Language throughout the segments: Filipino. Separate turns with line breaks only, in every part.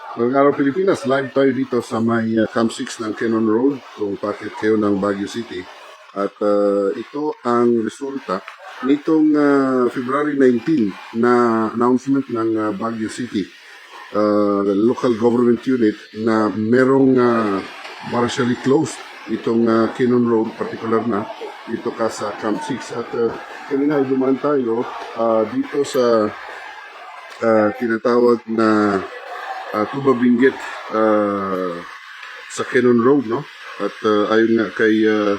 Magandang araw Pilipinas, live tayo dito sa may uh, Camp 6 ng Cannon Road kung bakit kayo ng Baguio City. At uh, ito ang resulta nitong uh, February 19 na announcement ng uh, Baguio City uh, local government unit na merong uh, partially closed itong uh, Cannon Road, particular na dito ka sa Camp 6. At uh, kanina tayo uh, dito sa uh, tinatawag na uh, Tuba Benguet uh, sa Cannon Road, no? At uh, ayon nga kay uh,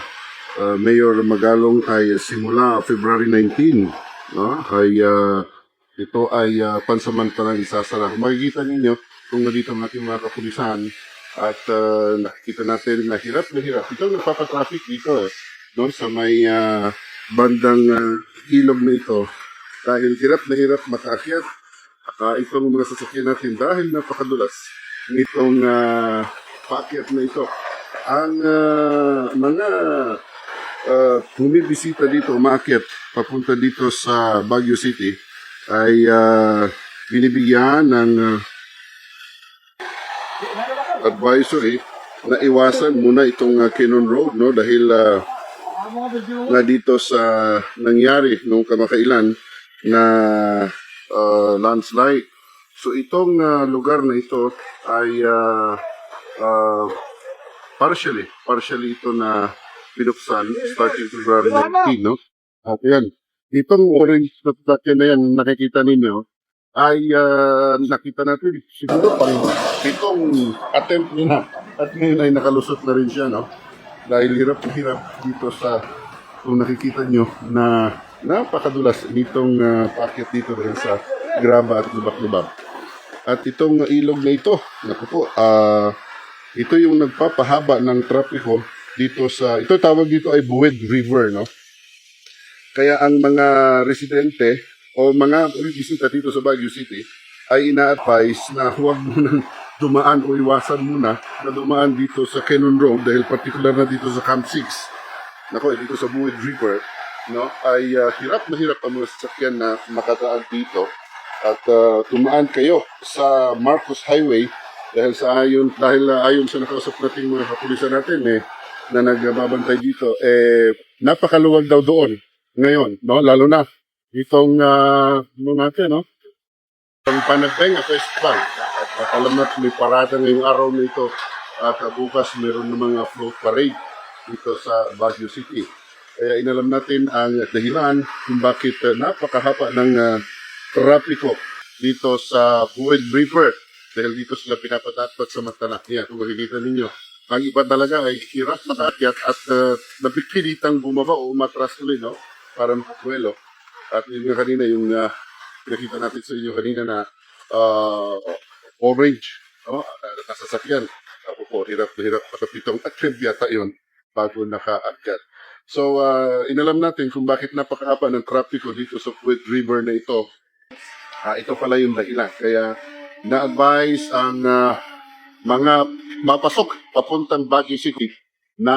uh, Mayor Magalong ay simula February 19, no? Ay uh, ito ay uh, pansamantalang isasara. Makikita ninyo kung nandito ang ating mga kapulisan at uh, nakikita natin na hirap na hirap. Ito nagpapatraffic dito eh, no? sa may uh, bandang uh, ilog na ito. Dahil hirap na hirap makaakyat uh, itong mga sasakyan natin dahil napakadulas nitong uh, paakyat na ito. Ang uh, mga uh, bumibisita dito, umaakyat, papunta dito sa Baguio City, ay uh, binibigyan ng uh, advisory na iwasan muna itong uh, Cannon Road no dahil uh, nga dito sa nangyari nung kamakailan na uh, landslide. So itong uh, lugar na ito ay uh, uh, partially, partially ito na binuksan starting February 19, no? At yan, itong orange na sasakyan na yan nakikita ninyo ay uh, nakita natin siguro pang itong attempt niya na at ngayon ay nakalusot na rin siya, no? Dahil hirap na hirap dito sa kung nakikita nyo na napakadulas nitong uh, packet dito dahil sa graba at lubak-lubak. At itong ilog na ito, naku po, ah, ito yung nagpapahaba ng trapiko dito sa, ito tawag dito ay Buwed River, no? Kaya ang mga residente o mga bisita dito sa Baguio City ay ina-advise na huwag munang dumaan o iwasan muna na dumaan dito sa Cannon Road dahil particular na dito sa Camp 6. Nako, eh, dito sa Buwed River, no, ay ah, hirap na hirap ang mga sasakyan na makataan dito. At ah, tumaan kayo sa Marcos Highway dahil sa ayon dahil ah, ayon sa nakausap nating mga kapulisan natin eh na nagbabantay dito eh napakaluwag daw doon ngayon no? Lalo na itong uh, ano natin no? Ang Panagbenga Festival. At alam natin may parada ngayong araw na ito. At bukas meron ng mga float parade dito sa Baguio City kaya inalam natin ang dahilan kung bakit uh, napakahaba ng uh, trapiko dito sa Buwed River dahil dito sila pinapadapat sa Matanak. Yan, kung makikita ninyo. Ang iba talaga ay hirap makakyat at uh, napipilitang bumaba o umatras tuloy, no? Para makakwelo. At yun nga kanina, yung uh, nakita natin sa inyo kanina na uh, orange, no? Nasasakyan. Ako po, hirap na hirap makapitong attempt yata yun bago nakaakyat. So, uh, inalam natin kung bakit napakahaba ng trapiko dito sa Puwet River na ito. Ah, ito pala yung dahilan. Kaya, na-advise ang ah, mga mapasok papuntang Baguio City na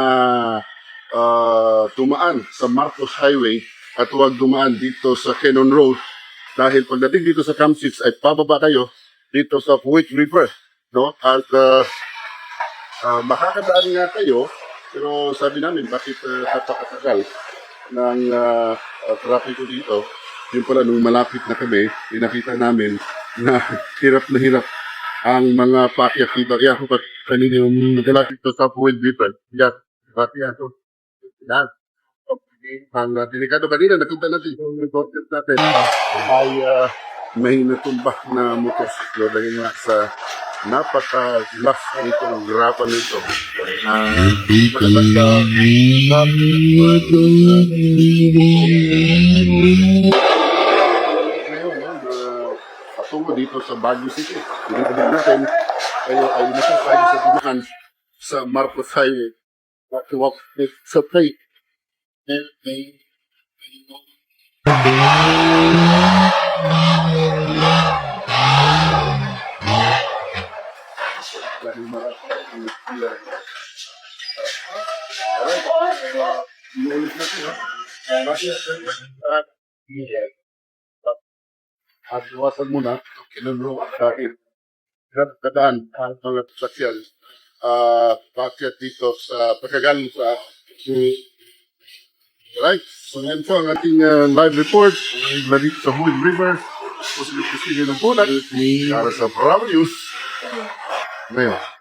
ah, tumaan sa Marcos Highway at huwag dumaan dito sa Cannon Road dahil pagdating dito sa Camp 6 ay pababa kayo dito sa Puwet River. No? At uh, uh, makakadaan nga kayo pero sabi namin bakit uh, napakatagal ng uh, uh, traffic dito yun pala, nung malapit na kami, pinakita namin na hirap na hirap ang mga pakyat dito. Yan, kung kanina yung nagala dito sa. Yan, pati yan. So, yan. Ang uh, delikado kanina, nakita natin yung content natin ay uh, may natumbak na motorsiklo dahil nga sa napaka-las nitong grapan nito. Uh, ngayon, no, na patungo dito sa Baguio City. Pinagabit natin, kayo ay nasasay sa dumaan sa Marcos Highway. Walk sa plate. And may, dahil At, yeah. At iwasan muna, kinunro dahil kadaan ang mga sasakyan. Ah, bakit dito sa pagkagaling sa Right. So yan po ang ating uh, live report. Mula sa Huling River. Po sa Christine ng Punan. Para sa Bravo News. Ngayon.